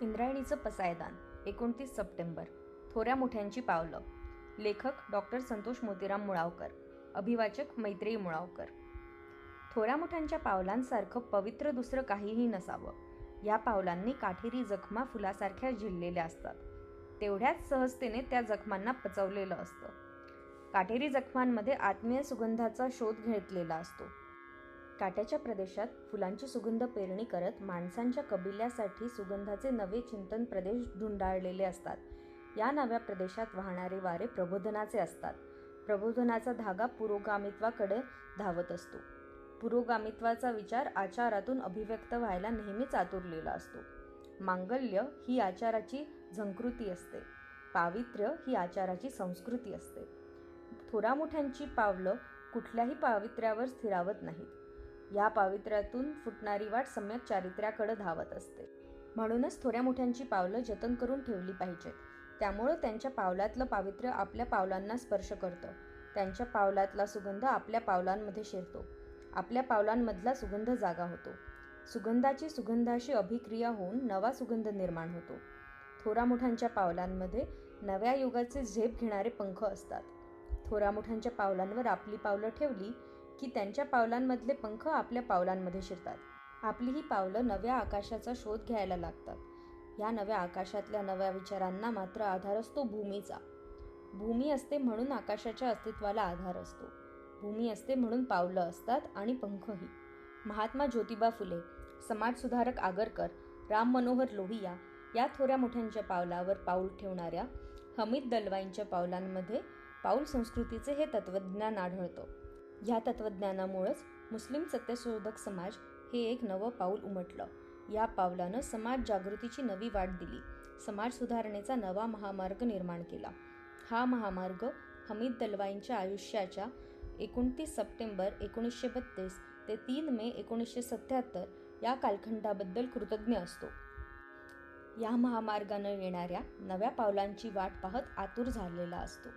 इंद्रायणीचं पसायदान एकोणतीस सप्टेंबर. थोऱ्या मोठ्यांची पावलं. लेखक डॉक्टर संतोष मोतीराम मुळावकर. अभिवाचक मैत्रेयी मुळावकर. थोऱ्या मोठ्यांच्या पावलांसारखं पवित्र दुसरं काहीही नसावं. या पावलांनी काठेरी जखमा फुलासारख्या झिललेल्या असतात. तेवढ्याच सहजतेने त्या जखमांना पचवलेलं असतं. काटेरी जखमांमध्ये आत्मीय सुगंधाचा शोध घेतलेला असतो. काट्याच्या प्रदेशात फुलांची सुगंध पेरणी करत माणसांच्या कबिल्यासाठी सुगंधाचे नवे चिंतन प्रदेश धुंडाळलेले असतात. या नव्या प्रदेशात वाहणारे वारे प्रबोधनाचे असतात. प्रबोधनाचा धागा पुरोगामित्वाकडे धावत असतो. पुरोगामित्वाचा विचार आचारातून अभिव्यक्त व्हायला नेहमीच आतुरलेला असतो. मांगल्य ही आचाराची झंकृती असते. पावित्र्य ही आचाराची संस्कृती असते. थोरामोठ्यांची पावलं कुठल्याही पावित्र्यावर स्थिरावत नाहीत. या पावित्र्यातून फुटणारी वाट सम्यक चारित्र्याकडे धावत असते. म्हणूनच थोड्या मोठ्यांची पावलं जतन करून ठेवली पाहिजेत. त्यामुळं त्यांच्या पावलातलं पावित्र्य आपल्या पावलांना स्पर्श करतं. त्यांच्या पावलातला सुगंध आपल्या पावलांमध्ये शिरतो. आपल्या पावलांमधला सुगंध जागा होतो. सुगंधाची सुगंधाशी अभिक्रिया होऊन नवा सुगंध निर्माण होतो. थोरा मोठ्यांच्या पावलांमध्ये नव्या युगाचे झेप घेणारे पंख असतात. थोरा मोठ्यांच्या पावलांवर आपली पावलं ठेवली की त्यांच्या पावलांमधले पंख आपल्या पावलांमध्ये शिरतात. आपली ही पावलं नव्या आकाशाचा शोध घ्यायला लागतात. या नव्या आकाशातल्या नव्या विचारांना मात्र आधार असतो भूमीचा. भूमी असते म्हणून आकाशाच्या अस्तित्वाला आधार असतो. भूमी असते म्हणून पावलं असतात आणि पंखही. महात्मा ज्योतिबा फुले समाजसुधारक आगरकर राम मनोहर लोहिया या थोड्या मोठ्यांच्या पावलावर पाऊल ठेवणाऱ्या हमीद दलवाईंच्या पावलांमध्ये पाऊल संस्कृतीचे हे तत्त्वज्ञान आढळतं. ह्या तत्त्वज्ञानामुळंच मुस्लिम सत्यशोधक समाज हे एक नवं पाऊल उमटलं. या पावलानं समाज जागृतीची नवी वाट दिली. समाज सुधारणेचा नवा महामार्ग निर्माण केला. हा महामार्ग हमीद दलवाईंच्या आयुष्याच्या एकोणतीस सप्टेंबर एकोणीसशे बत्तीस ते तीन मे एकोणीसशे सत्याहत्तर या कालखंडाबद्दल कृतज्ञ असतो. या महामार्गानं येणाऱ्या नव्या पावलांची वाट पाहत आतुर झालेला असतो.